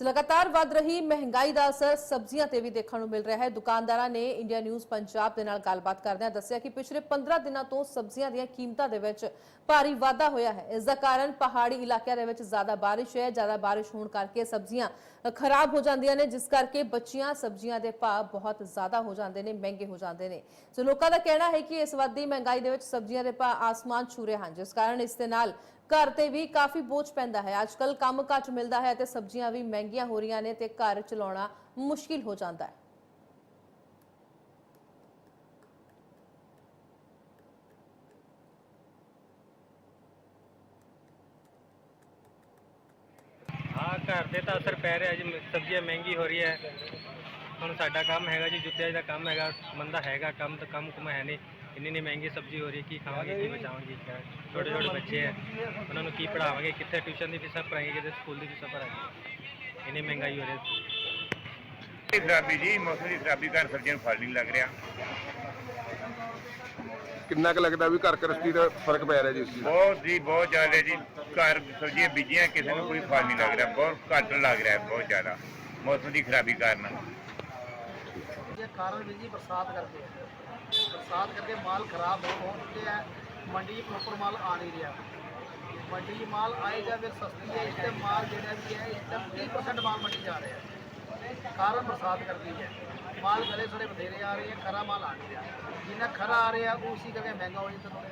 ਲਗਾਤਾਰ ਵੱਧ ਰਹੀ ਮਹਿੰਗਾਈ ਦਾ ਅਸਰ ਸਬਜ਼ੀਆਂ ਤੇ ਵੀ ਦੇਖਣ ਨੂੰ ਮਿਲ ਰਿਹਾ ਹੈ। ਦੁਕਾਨਦਾਰਾਂ ਨੇ ਇੰਡੀਆ ਨਿਊਜ਼ ਪੰਜਾਬ ਦੇ ਨਾਲ ਗੱਲਬਾਤ ਕਰਦਿਆਂ ਦੱਸਿਆ ਕਿ ਪਿਛਲੇ 15 ਦਿਨਾਂ ਤੋਂ ਸਬਜ਼ੀਆਂ ਦੀਆਂ ਕੀਮਤਾਂ ਦੇ ਵਿੱਚ ਭਾਰੀ ਵਾਧਾ ਹੋਇਆ ਹੈ। ਇਸ ਦਾ ਕਾਰਨ ਪਹਾੜੀ ਇਲਾਕਿਆਂ ਦੇ ਵਿੱਚ ਜ਼ਿਆਦਾ ਬਾਰਿਸ਼ ਹੈ। ਜ਼ਿਆਦਾ ਬਾਰਿਸ਼ ਹੋਣ ਕਰਕੇ ਸਬਜ਼ੀਆਂ ਖਰਾਬ ਹੋ ਜਾਂਦੀਆਂ ਨੇ, ਜਿਸ ਕਰਕੇ ਬੱਚੀਆਂ ਸਬਜ਼ੀਆਂ ਦੇ ਭਾਅ ਬਹੁਤ ਜ਼ਿਆਦਾ ਹੋ ਜਾਂਦੇ ਨੇ, ਮਹਿੰਗੇ ਹੋ ਜਾਂਦੇ ਨੇ। ਸੋ ਲੋਕਾਂ ਦਾ ਕਹਿਣਾ ਹੈ ਕਿ ਇਸ ਵੱਧਦੀ ਮਹਿੰਗਾਈ ਦੇ ਵਿੱਚ ਸਬਜ਼ੀਆਂ ਦੇ ਭਾਅ ਆਸਮਾਨ ਛੂ ਰਹੇ ਹਨ, ਜਿਸ ਕਾਰਨ ਇਸ ਦੇ ਨਾਲ ਘਰ ਤੇ ਵੀ ਕਾਫੀ ਬੋਝ ਪੈਂਦਾ ਹੈ। ਅੱਜ ਕੱਲ ਕੰਮ ਘੱਟ ਮਿਲਦਾ ਹੈ ਤੇ ਸਬਜ਼ੀਆਂ ਵੀ ਮਹਿੰਗੀਆਂ ਹੋ ਰਹੀਆਂ ਨੇ ਤੇ ਘਰ ਚਲਾਉਣਾ ਮੁਸ਼ਕਿਲ ਹੋ ਜਾਂਦਾ ਹੈ। ਹਾਂ, ਘਰ ਤੇ ਤਾਂ ਅਸਰ ਪੈ ਰਿਹਾ ਜੀ। ਸਬਜ਼ੀਆਂ ਮਹਿੰਗੀ ਹੋ ਰਹੀ ਹੈ ਹੁਣ ਸਾਡਾ ਕੰਮ ਹੈਗਾ ਜੀ, ਜੁੱਤਿਆਂ ਦਾ ਕੰਮ ਹੈਗਾ। ਬੰਦਾ ਹੈਗਾ, ਕੰਮ ਤਾਂ ਕੰਮ ਕੁਮ ਹੈ ਨਹੀਂ। ਇੰਨੀ ਇੰਨੀ ਮਹਿੰਗੀ ਸਬਜ਼ੀ ਹੋ ਰਹੀ ਹੈ ਕੀ ਖਾਵਾਂਗੇ ਕੀ ਬਚਾਵਾਂਗੇ ਕਿਆ ਛੋਟੇ ਛੋਟੇ ਬੱਚੇ ਹੈ ਉਹਨਾਂ ਨੂੰ ਕੀ ਪੜਾਵਾਂਗੇ ਕਿੱਥੇ ਟਿਊਸ਼ਨ ਦੀ ਫੀਸਾਂ ਭਰਾਂਗੇ ਕਿਤੇ ਸਕੂਲ ਦੀ ਫੀਸਾਂ ਭਰਾਂਗੇ? ਇੰਨੀ ਮਹਿੰਗਾਈ ਹੋ ਰਹੀ ਹੈ। ਇਹ ਖਰਾਬੀ ਜੀ ਮੌਸਮ ਦੀ ਖਰਾਬੀ ਘਰ ਸਬਜ਼ੀਆਂ ਨੂੰ ਫਲ ਨਹੀਂ ਲੱਗ ਰਿਹਾ। ਕਿੰਨਾ ਕੁ ਲੱਗਦਾ ਵੀ ਘਰ ਗ੍ਰਸਤੀ ਦਾ ਫ਼ਰਕ ਪੈ ਰਿਹਾ ਜੀ ਇਸ ਚੀਜ਼ ਦਾ? ਬਹੁਤ ਜੀ ਬਹੁਤ ਜ਼ਿਆਦਾ ਜੀ। ਘਰ ਸਬਜ਼ੀਆਂ ਬੀਜੀਆਂ ਕਿਸੇ ਨੂੰ ਕੋਈ ਫਲ ਨਹੀਂ ਲੱਗ ਰਿਹਾ ਬਹੁਤ ਘੱਟ ਲੱਗ ਰਿਹਾ ਬਹੁਤ ਜ਼ਿਆਦਾ। ਮੌਸਮ ਦੀ ਖਰਾਬੀ ਕਾਰਨ। ਦੀਆਂ ਕਾਰਨ ਵੀ ਜੀ ਬਰਸਾਤ ਕਰਦੇ ਹੈ ਬਰਸਾਤ ਕਰਕੇ ਮਾਲ ਖਰਾਬ ਹੋ ਹੋ ਚੁੱਕਿਆ ਹੈ, ਮੰਡੀ ਪ੍ਰੋਪਰ ਮਾਲ ਆ ਨਹੀਂ ਰਿਹਾ। ਮੰਡੀ ਮਾਲ ਆਏਗਾ ਫਿਰ ਸਸਤੀ ਹੈ, ਇਸ ਤੇ ਮਾਲ ਜਿਹੜਾ ਵੀ ਹੈ, ਇਸ ਟਾਈਮ 30% ਮਾਲ ਮੰਡੀ ਜਾ ਰਿਹਾ। ਹੈ ਕਾਰਨ ਬਰਸਾਤ ਕਰਦੀ ਹੈ। ਮਾਲ ਗਲੇ ਸੜੇ ਬਥੇਰੇ ਆ ਰਹੇ ਹੈ ਖਰਾ ਮਾਲ ਆ ਨਹੀਂ ਰਿਹਾ। ਜਿੰਨਾ ਖਰਾ ਆ ਰਿਹਾ ਉਸੇ ਕਰਕੇ ਮਹਿੰਗਾ ਹੋ ਜਾਂਦਾ।